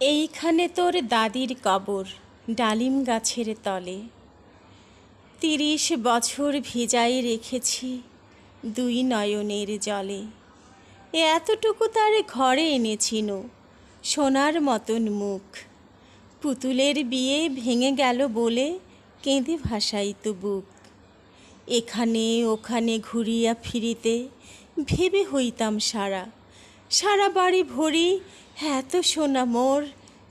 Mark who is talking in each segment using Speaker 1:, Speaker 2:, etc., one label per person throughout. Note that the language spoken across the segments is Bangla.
Speaker 1: এইখানে তোর দাদির কবর ডালিম গাছের তলে। তিরিশ বছর ভিজাই রেখেছি দুই নয়নের জলে। এতটুকু তার ঘরে এনেছিল সোনার মতন মুখ। পুতুলের বিয়ে ভেঙে গেল বলে কেঁদে ভাসাইত বুক। এখানে ওখানে ঘুরিয়া ফিরিতে ভেবে হইতাম সারা। সারা বাড়ি ভরি, এত সোনা মোর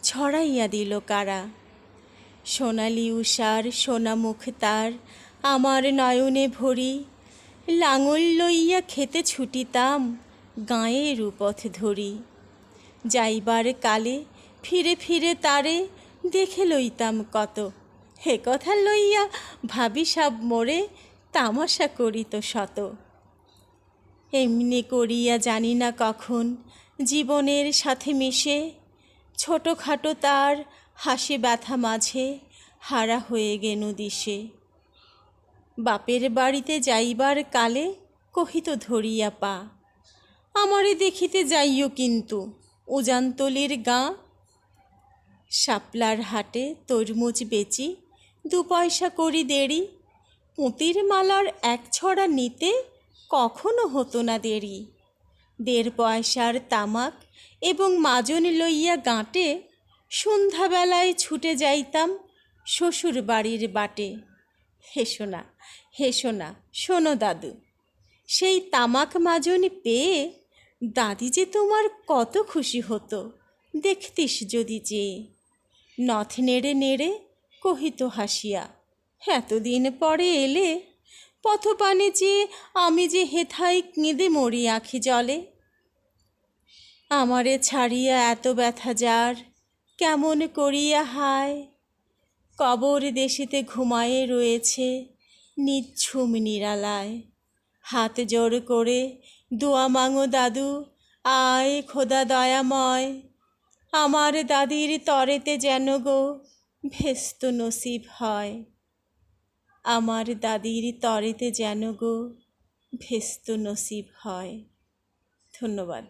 Speaker 1: ছড়াইয়া দিল কারা। সোনালি উষার সোনা মুখ তার আমার নয়নে ভরি, লাঙল লইয়া খেতে ছুটিতাম গাঁয়ের উপথ ধরি। যাইবার কালে ফিরে ফিরে তারে দেখে লইতাম কত হে কথা লইয়া ভাবি সব মোরে তামাশা করিত শত। এমনি করিয়া জানি না কখন জীবনের সাথে মিশে, ছোটোখাটো তার হাসি ব্যথা মাঝে হারা হয়ে গেনু দিশে। বাপের বাড়িতে যাইবার কালে কহিত ধরিয়া পা, আমারে দেখিতে যাইও কিন্তু, উজানতলির গাঁ। শাপলার হাটে তরমুজ বেচি, দু পয়সা করি দেরি, পুঁতির মালার এক ছড়া নিতে কখনো হতো না দেরি। দেড় পয়সার তামাক এবং মাজন লইয়া গাঁটে সন্ধ্যাবেলায় ছুটে যাইতাম শ্বশুর বাড়ির বাটে। হেসো না হেসো না শোনো দাদু, সেই তামাক মাজন পেয়ে দাদি যে তোমার কত খুশি হতো, দেখতিস যদি যে নথ নেড়ে নেড়ে কহিত হাসিয়া, এতদিন পরে এলে পথপানে যে আমি যে হেথায় কেঁদে মরি আখি জলে। আমারে ছাড়িয়া এত ব্যথা যার, কেমন করিয়া হায়? কবর দেশিতে ঘুমায়ে রয়েছে নিচ্ছুম নিরালায়। হাত জোর করে দোয়া মাঙো দাদু, আয় খোদা দয়াময়। আমার দাদির তরেতে যেন গো ভেস্ত নসিব হয়। আমার দাদির তরেতে যেন গো ভেস্ত নসিব হয়। ধন্যবাদ।